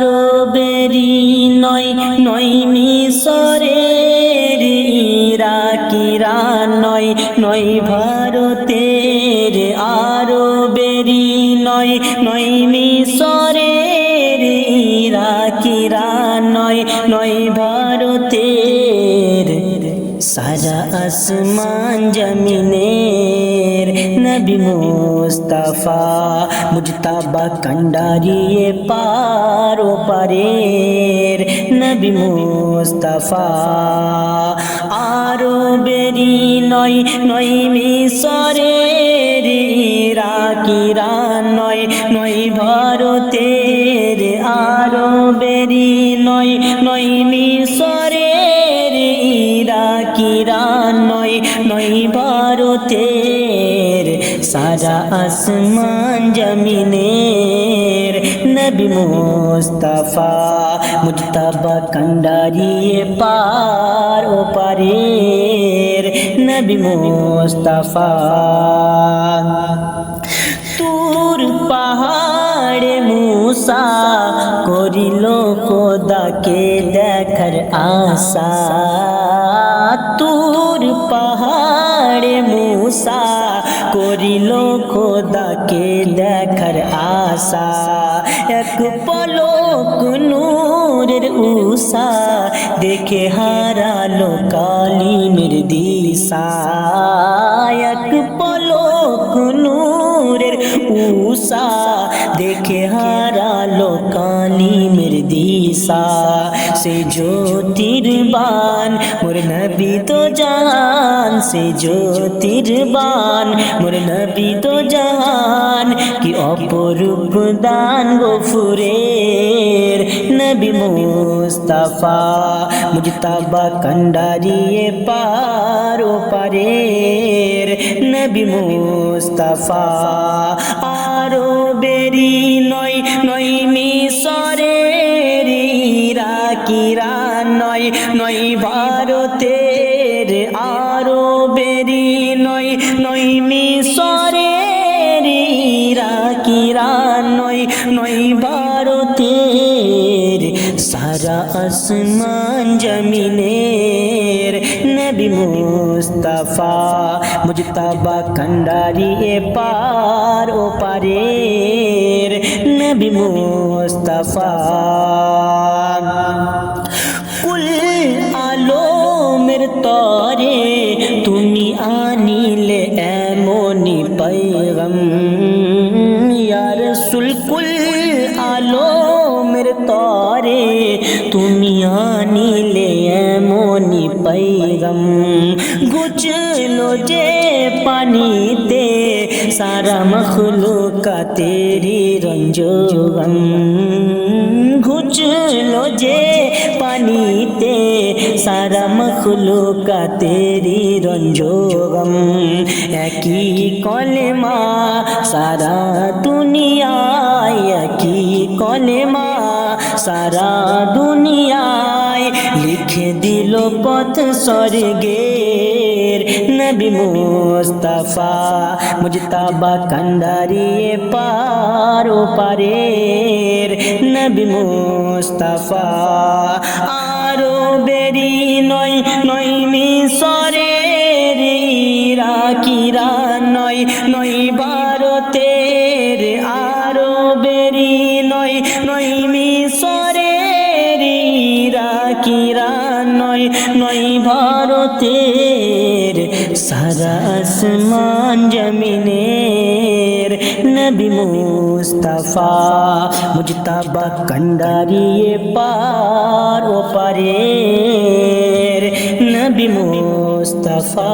আরও বেরি নয় নয় মিশরের ইরাকিরা নয় নয় ভারতের আরও বেরি নয় নয় মিশরের ইরাকিরা নয় নয় ভারতের সারা আসমান জমিনের নবী মুস্তাফা মুজতাবা কন্ডারিয়ে পারো পারের নবী মুস্তাফা আরও বেরি নয় নয় মিশরের রাকিরা নয় নয় ভারতের আরও বেরি নয় নয় মিশরের ইরাকিরা নয় নয় ভারতের সারা আসমান জমিনের নবী মুস্তাফা মুজতাবা কন্ডারিয়ে পার ও পারের নবী মুস্তাফা তুর পাহাড়ে মুসা করিল খোদাকে দেখার আশা তুর পাহাড়ে মুসা করিল খোদাকে দেখার আশা। এক পলক নূরের উষা দেখে হারালো কালিমের দিশা। এক পলক নূরের উষা দেখে হার দিশা সে জ্যোতির্বান মোর নবী তো জান, সে জ্যোতির্বান মোর নবী তো জান, কি অপরূপ দান গফুরের নবী মুস্তাফা, মুজতাবা কন্ডারিয়ে পারো পারের নবী মুস্তাফা, আরও বেরি নয় নয় নয়, ভারতের আরও বেরি নয় নয় মিশরের ইরাকিরা নয় নয় ভারতের সারা আসমান জমিনের নবী মুস্তাফা, মুজতাবা কন্ডারিয়ে পার ও পারের নবী মুস্তাফা। পৈগম ইয়ার সুলকুল আলোমের তরে তুমি আনিলে এমনি পৈগম গুচলো যে পানিতে সারা মখলুকা তেরি রঞ্জোগম ঘুচলো যে পানিতে সারা মখলুকা তেরি রঞ্জোগম। একই কলেমা সারা দুনিয়ায়, একই কলেমা সারা দুনিয়ায়। লিখে দিল পথ স্বর্গের নবী মুস্তাফা মুজতাবা কন্ডারিয়ে পারো পারের নবী মুস্তাফা আরও বেরি নয় নয় মিশরের ইরাকিরা নয় নয় ভারতের আরও বেরি নয় নয় মিশরের ইরাকিরা নয় নয় ভারতের সারা আসমান জমিনের নবী মুস্তাফা মুজতাবা কন্ডারিয়ে পার ও পারের নবী মুস্তাফা।